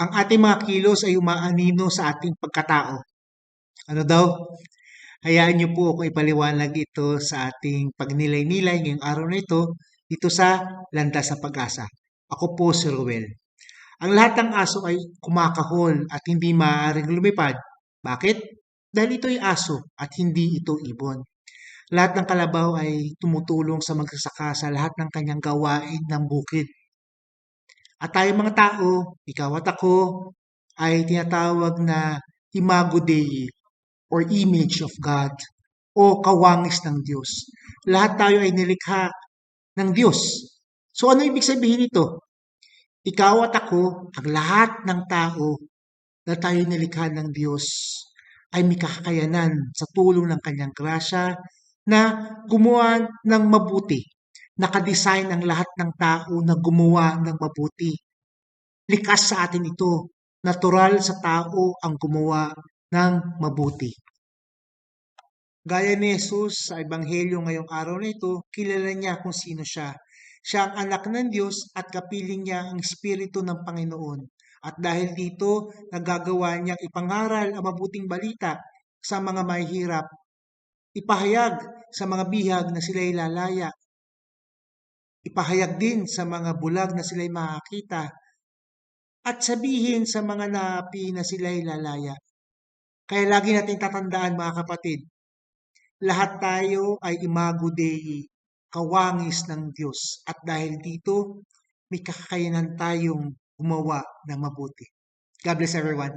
ang ating mga kilos ay umaanino sa ating pagkatao. Ano daw? Hayaan niyo po akong ipaliwanag ito sa ating pagnilay-nilay ngayong araw na ito dito sa Landas sa Pag-asa. Ako po si Ruel. Ang lahat ng aso ay kumakahol at hindi maaaring lumipad. Bakit? Dahil ito ay aso at hindi ito ibon. Lahat ng kalabaw ay tumutulong sa magsasaka sa lahat ng kanyang gawain ng bukid. At tayo mga tao, ikaw at ako, ay tinatawag na imago Dei or image of God o kawangis ng Diyos. Lahat tayo ay nilikha ng Diyos. So ano ibig sabihin nito? Ikaw at ako, ang lahat ng tao na tayo nilikha ng Diyos ay may kakakayanan sa tulong ng kanyang grasya na gumawa ng mabuti nakadesign ang lahat ng tao na gumawa ng mabuti. Likas sa atin ito. Natural sa tao ang gumawa ng mabuti. Gaya ni Jesus sa Ebanghelyo ngayong araw na ito, kilala niya kung sino siya. Siya ang anak ng Diyos at kapiling niya ang Espiritu ng Panginoon. At dahil dito, nagagawa niyang ipangaral ang mabuting balita sa mga mahihirap, ipahayag sa mga bihag na sila'y lalaya, ipahayag din sa mga bulag na sila'y makakita at sabihin sa mga naapi na sila'y lalaya. Kaya lagi natin tatandaan mga kapatid, lahat tayo ay imago Dei, kawangis ng Diyos. At dahil dito, may kakakayanan tayong gumawa ng mabuti. God bless everyone.